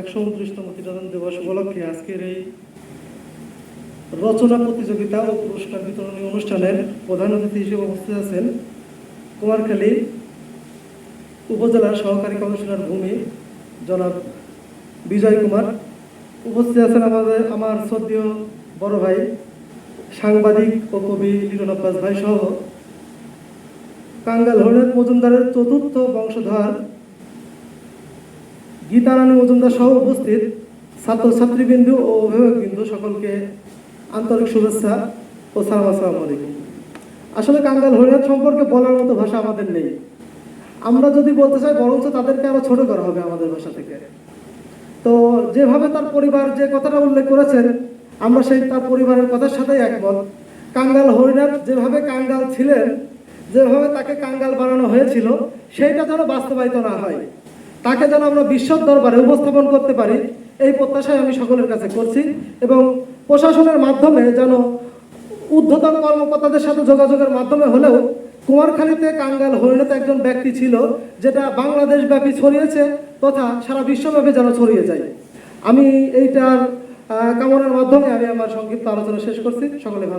একশো উনত্রিশতম দিবস উপলক্ষে আজকের এই রচনা প্রতিযোগিতা ও পুরস্কার বিতরণী অনুষ্ঠানের প্রধান অতিথি হিসেবে উপস্থিত আছেন কুমারখালী উপজেলার সহকারী কমিশনার ভূমি জনাব বিজয় কুমার। উপস্থিত আছেন আমাদের, আমার শ্রদ্ধেয় বড় ভাই, সাংবাদিক ও কবি লিটন আব্বাস ভাই সহ। কাঙ্গাল হরিনাথ মজুমদারের চতুর্থ বংশধর গীতারানী মজুমদার সহ উপস্থিত ছাত্র ছাত্রীবৃন্দু ও অভিভাবকবৃন্দু সকলকে আন্তরিক শুভেচ্ছা ও সালাম আসসালামু আলাইকুম। আসলে কাঙ্গাল হরিনাথ সম্পর্কে বলার মতো ভাষা আমাদের নেই। আমরা যদি বলতে চাই, বরঞ্চ তাদেরকে আরও ছোট করা হবে আমাদের ভাষা থেকে। তো যেভাবে তার পরিবার যে কথাটা উল্লেখ করেছেন, আমরা সেই তার পরিবারের কথার সাথেই একমত। কাঙ্গাল হরিনাথ যেভাবে কাঙ্গাল ছিলেন, যেভাবে তাকে কাঙ্গাল বানানো হয়েছিল, সেইটা যেন বাস্তবায়িত না হয়। তাকে যেন আমরা বিশ্ব দরবারে উপস্থাপন করতে পারি, এই প্রত্যাশায় আমি সকলের কাছে করছি এবং প্রশাসনের মাধ্যমে যেন ঊর্ধ্বতন কর্মকর্তাদের সাথে যোগাযোগের মাধ্যমে হলেও কুমারখালীতে কাঙ্গাল হরিণত একজন ব্যক্তি ছিল যেটা বাংলাদেশ ব্যাপী ছড়িয়েছে তথা সারা বিশ্বব্যাপী যেন ছড়িয়ে যায়। আমি এইটার কামনার মাধ্যমে আমি আমার সংক্ষিপ্ত আলোচনা শেষ করছি। সকলে ভালো